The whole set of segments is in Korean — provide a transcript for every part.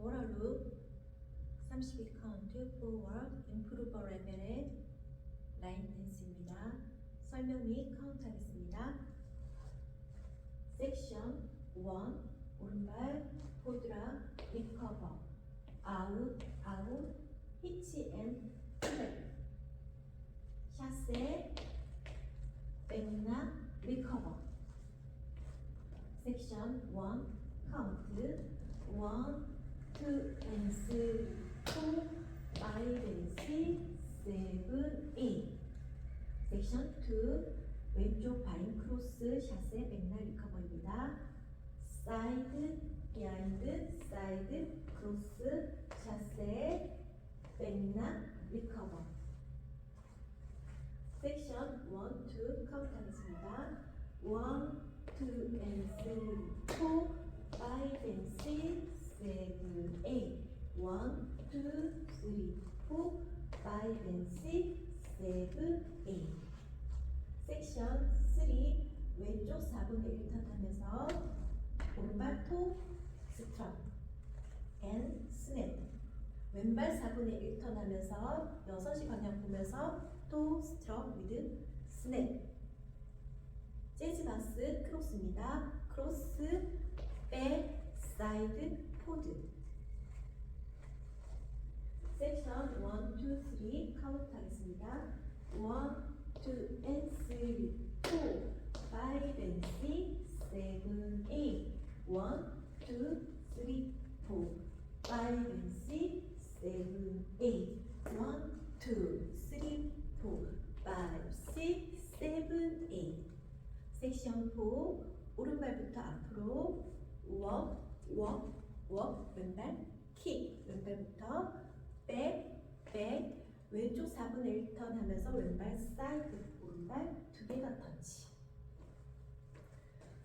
오랄루 32 카운트 forward improver 레벨의 라인 댄스입니다. 설명 및 카운트 하겠습니다. 섹션 1 오른발 포드라 리커버 아웃 아웃 히치 앤 플랫 샷세 백나 리커버 섹션 1 카운트 1 2 and 3 4 5 and 6 7 8 섹션 2 왼쪽 바인 크로스 샷의 백날 리커버입니다. 사이드 비하인드 사이드 크로스 샷의 백날 리커버 섹션 1, 2 카운트 하겠습니다. 1, 2 and 3, 4, 5 and 6, 7, 8 1, 2, 3, 4, 5 and 6, 7, 8 섹션 3 왼쪽 4분의 1턴 하면서 오른발 토 스트럽 앤 스냅 왼발 4분의 1 턴 하면서 6시 방향 보면서 또 스트럽 위드 스냅. 재즈 바스 크로스입니다. 크로스 백 사이드 포드 섹션 1, 2, 3 카운트 하겠습니다. 1, 2 and 3 4 5 and 6 7 8 1, 2, 3 4 5 and 6 7 8 1, 2, 3 4 5, 6, 7, 8 섹션 4 오른발부터 앞으로. 워, 워, 워 왼발 킥 왼발부터 백, 백 왼쪽 4분의 1턴 하면서 왼발 사이드 오른발 두 개가 터치.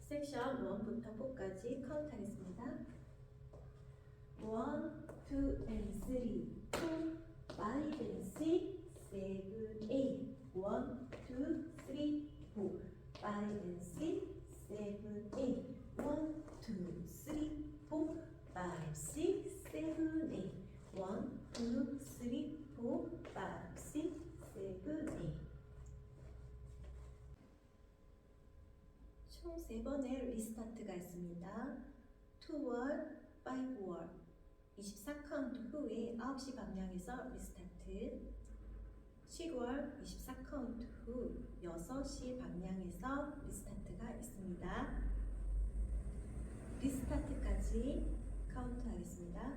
섹션 1부터 4까지 카운트 하겠습니다. 1, 2 and 3 4 5 and 6 7, 8 1, 2, 3, 4 5 and 6 7, 8 1, 2, 3, 4 5, 6, 7, 8 1, 2, 3, 4 5, 6, 7, 8총 3번의 리스타트가 있습니다. 2월, 5월 24카운트 후에 9시 방향에서 리스타트 7월 24카운트 후 6시 방향에서 리스타트가 있습니다. 리스타트까지 카운트 하겠습니다.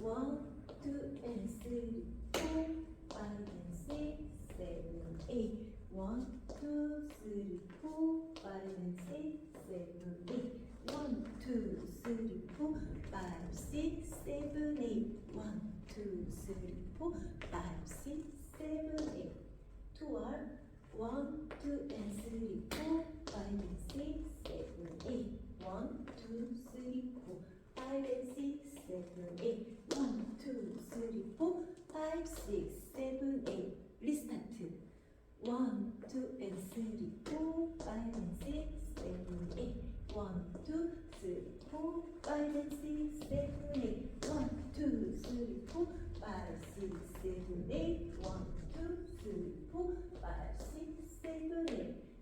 1, 2, and 3, 4, 5, and 6, 7, 8 1, 2, 3, 4, 5, and 6, 7, 8 1, 2, 3, 4, 5, 6, 7, 8 1, 2, 3, 4, 5, 6, 7, 8 2월 1, 2, and 3, 4, 5, and 6, 7, 8 1, 2, 3, 4, 5, and 6, 7, 8 1, 2, 3, 4, 5, 6, 7, 8 리스타트 1, 2, and 3, 4, 5, and 6, 7, 8 1, 2, 3, 4, 5, and 6, 7, 8 1, 2, 3, 4, 5, 6, 7, 8 1, 2, 3, 4, 5, 6, 7, 8